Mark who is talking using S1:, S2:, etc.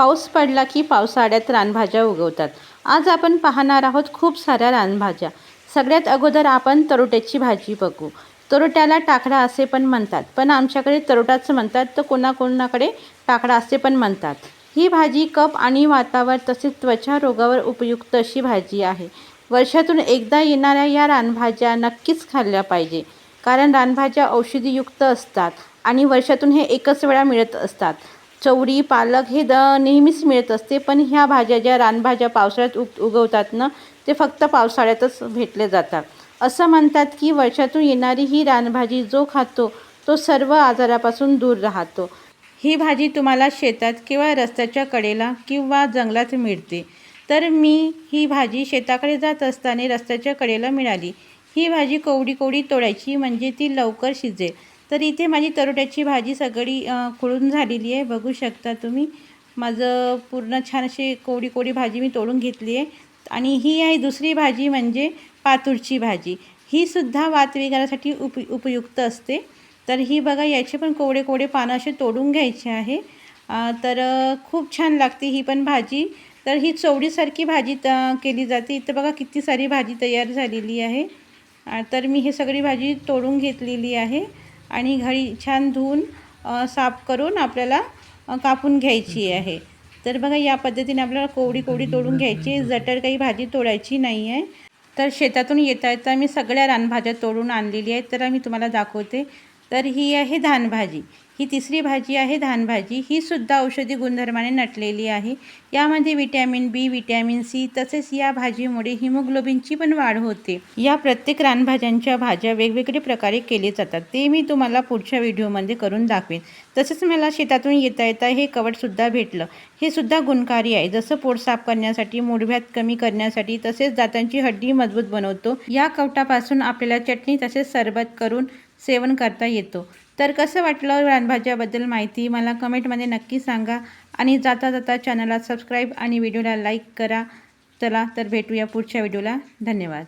S1: पाऊस पडला की पावसाळ्यात रानभाज्या उगवतात. आज आपण पाहणार आहोत खूप साऱ्या रानभाज्या. सगळ्यात अगोदर आपण तरोट्याची भाजी बघू. तरोट्याला टाकडा असे पण म्हणतात. पण आमच्याकडे तरोटाचं म्हणतात तर कोणाकोणाकडे टाकडा असे पण म्हणतात. ही भाजी कप आणि वातावर तसेच त्वचा रोगावर उपयुक्त अशी भाजी आहे. वर्षातून एकदा येणाऱ्या या रानभाज्या नक्कीच खाल्ल्या पाहिजे. कारण रानभाज्या औषधीयुक्त असतात आणि वर्षातून हे एकच वेळा मिळत असतात. चवळी पालक हे द नेहमीच मिळत असते. पण ह्या भाज्या ज्या रानभाज्या पावसाळ्यात उग उगवतात ना ते फक्त पावसाळ्यातच भेटले जातात. असं म्हणतात की वर्षातून येणारी ही रानभाजी जो खातो तो सर्व आजारापासून दूर राहतो. ही भाजी तुम्हाला शेतात किंवा रस्त्याच्या कडेला किंवा जंगलात मिळते. तर मी ही भाजी शेताकडे जात असताना रस्त्याच्या कडेला मिळाली. ही भाजी कोवडी कोवडी तोडायची म्हणजे ती लवकर शिजेल. तर इथे माझी तरोट्याची भाजी सगळी खुळून झालेली आहे. बघू शकता तुम्ही. माझं पूर्ण छान अशी कोवडी कोवडी भाजी मी तोडून घेतली आहे. आणि ही आहे दुसरी भाजी म्हणजे पातूरची भाजी. ही सुद्धा वात विकारासाठी उप उपयुक्त असते. तर ही बघा याचे पण कोवडे कोवडे पानं असे तोडून घ्यायचे आहे. तर खूप छान लागते ही पण भाजी. तर ही चवडीसारखी भाजी त केली जाते. इथं बघा किती सारी भाजी तयार झालेली आहे. तर मी हे सगळी भाजी तोडून घेतलेली आहे. आणि घरी छान धुवून साफ करून आपल्याला कापून घ्यायची आहे. तर बघा या पद्धतीने आपल्याला कोवडी कोवडी तोडून घ्यायची. जटर काही भाजी तोडायची नाही आहे तर शेतातून येता येता मी सगळ्या रानभाज्या तोडून आणलेली आहेत. तर मी तुम्हाला दाखवते. तर ही आहे धानभाजी. ही तिसरी भाजी आहे धानभाजी. ही सुद्धा औषधी गुणधर्माने नटलेली आहे. यामध्ये विटॅमिन बी विटॅमिन सी तसेच या भाजीमुळे हिमोग्लोबिनची पण वाढ होते. या प्रत्येक रानभाज्यांच्या भाज्या वेगवेगळे प्रकारे केले जातात. ते मी तुम्हाला पुढच्या व्हिडिओमध्ये करून दाखवेन. तसेच मला शेतातून येता येता हे कवटसुद्धा भेटलं. हे सुद्धा गुणकारी आहे. जसं पोट साफ करण्यासाठी मुडव्यात कमी करण्यासाठी तसेच दातांची हड्डी मजबूत बनवतो. या कवटापासून आपल्याला चटणी तसेच सरबत करून सेवन करता येतो. तर कसं वाटलं रानभाज्याबद्दल माहिती मला कमेंटमध्ये नक्की सांगा. आणि जाता जाता चॅनलला सबस्क्राईब आणि व्हिडिओला लाईक करा. चला तर भेटूया पुढच्या व्हिडिओला. धन्यवाद.